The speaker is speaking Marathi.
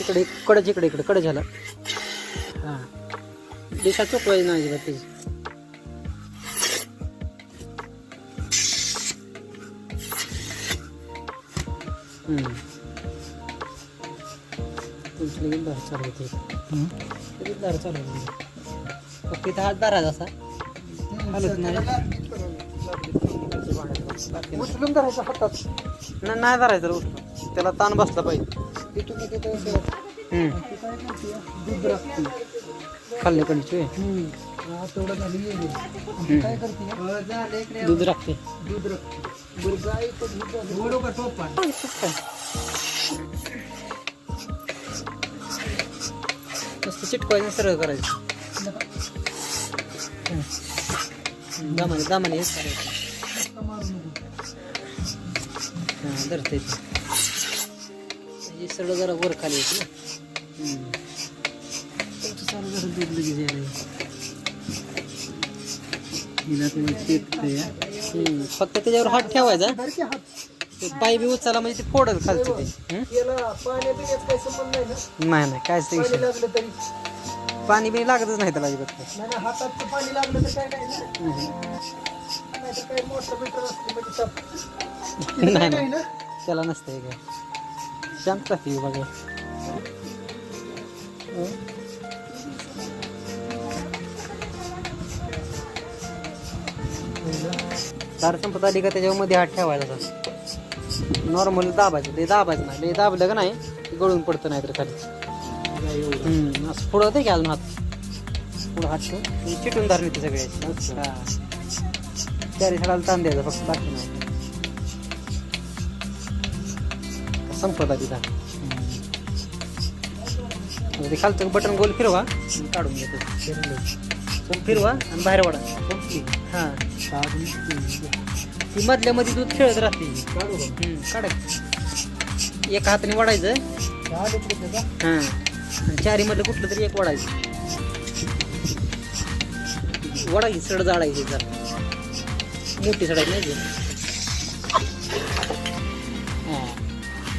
इकडे कडच इकडे इकडे कडे झालं. हां. दिशा चुकवायची नाही अजिबात त्याची दार चालू होते. लगेच दार चालू होते. फक्त इथं हात दाराचा असा. हालत नाही. उचलून धरायचं हातात. नाही नाही धरायचं रे उचलून. त्याला ताण बसला पाहिजे. काय करते दूध राखते. दूध नुसतं चिटकवायचं सरळ करायचं. दामाने दामाने हेच करायचं धरते. सरळ जरा वर खाली येते जरा दूध लगेच यायला. फक्त त्याच्यावर हात ठेवायचा. ते पाय बी उचला म्हणजे ते फोडत खालचं ते. नाही ना नाही कायच ते पाणी विषय पाणी बिणी लागतच नाही त्याला अजिबात. नाही पाणी लागलं तर काय म्हणजे त्याला नसतंय काय. शांत राहते बघा तार संपत आली का त्याच्यामध्ये हात ठेवायचा नॉर्मल दाबायचं ते दाबायचं नाही. दाबलं का नाही ते गळून पडतं नाही तर खाली असं पुढं होतं की अजून हात? पुढं हात ठेवून चिटून धरले ते सगळे. चारी झाडाला ताण द्यायचा फक्त बाकी नाही. संपत तिथं ते खालचं बटन गोल फिरवा आणि काढून घेतो. फिरवा आणि बाहेर वाढा. हां. ती मधल्या मध्ये दूध खेळत राहते. काढा. एका हाताने वाढायचं. हां. आणि चारी मधलं कुठलं तरी एक वाढायचं. वाढायची सड जाळायची जरा. मोठी सडायची नाही